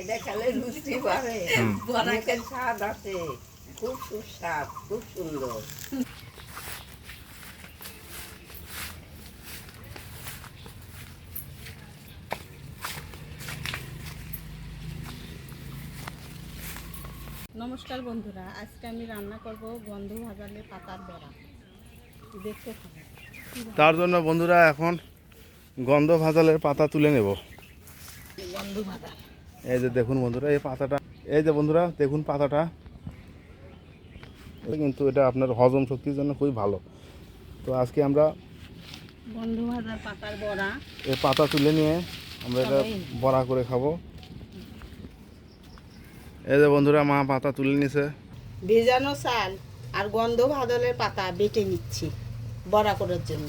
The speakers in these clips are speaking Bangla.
এটা খেলে অনেকের স্বাদ আছে। খুব সুস্বাদ খুব সুন্দর। নমস্কার বন্ধুরা আজকে আমি রান্না করব গন্ধ ভাজালে পাতার বড়া। দেখতে তার জন্য বন্ধুরা এখন গন্ধ ভাজালের পাতা তুলে নেব। গন্ধ ভাজা এই যে দেখুন বন্ধুরা এই পাতাটা এই যে বন্ধুরা দেখুন পাতাটা। কিন্তু এটা আপনার হজম শক্তির জন্য খুবই ভালো। তো আজকে আমরা গন্ধ ভাজার পাতার বড়া। এই পাতা তুলে নিয়ে আমরা এটা বড়া করে খাব। এই যে বন্ধুরা মা পাতা তুলে নিছে। ভেজানো চাল আর গন্ধ ভাজালের পাতা বেটে নিচ্ছি বড়া করার জন্য।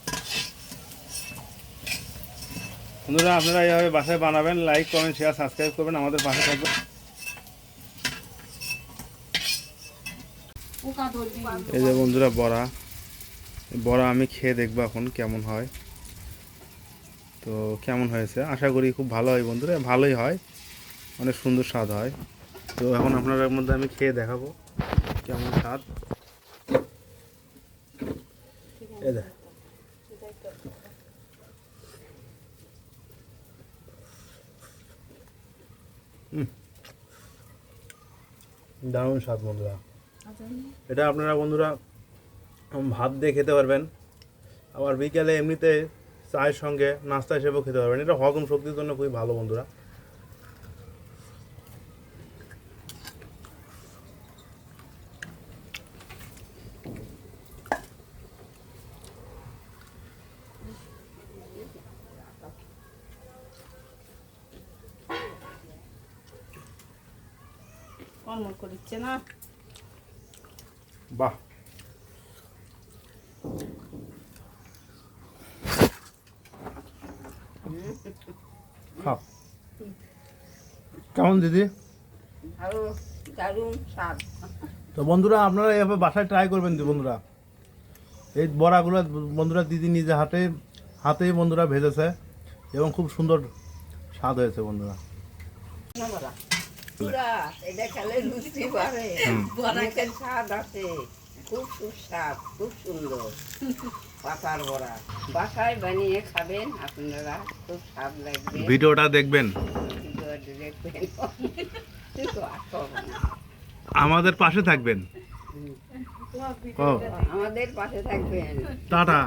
বন্ধুরা আপনারা এইভাবে বাসায় বানাবেন লাইক কমেন্ট শেয়ার সাবস্ক্রাইব করবেন আমাদের পাশে থাকবেন। এই যে বন্ধুরা বড়া। বড়া আমি খেয়ে দেখব এখন কেমন হয়। তো কেমন হয়েছে? আশা করি খুব ভালো হয় বন্ধুরা ভালোই হয়। অনেক সুন্দর স্বাদ হয়। তো এখন আপনাদের মধ্যে আমি খেয়ে দেখাবো কেমন স্বাদ। এই দেখ। দারুণ স্বাদ বন্ধুরা। এটা আপনারা বন্ধুরা ভাত দিয়ে খেতে পারবেন। আবার বিকেলে এমনিতে চায়ের সঙ্গে নাস্তা হিসেবেও খেতে পারবেন। এটা হজম শক্তির জন্য খুবই ভালো বন্ধুরা। করিচ্ছে না? বাহ। খাও। কেমন দিদি? আরও দারুণ স্বাদ। তো বন্ধুরা আপনারা এভাবে বাসায় ট্রাই করবেন বন্ধুরা। এই বড়াগুলো বন্ধুরা দিদি নিজে হাতে হাতেই বন্ধুরা ভেজেছে এবং খুব সুন্দর স্বাদ হয়েছে বন্ধুরা। পুরা এটা খেলে রুচি বাড়ে। অনেকের স্বাদ আছে খুব সুস্বাদ খুব সুন্দর। পাতার বড়া। বাসায় বানিয়ে খাবেন আপনারা খুব স্বাদ লাগবে। ভিডিওটা দেখবেন। আমাদের পাশে থাকবেন। আমাদের পাশে থাকবেন। টাটা।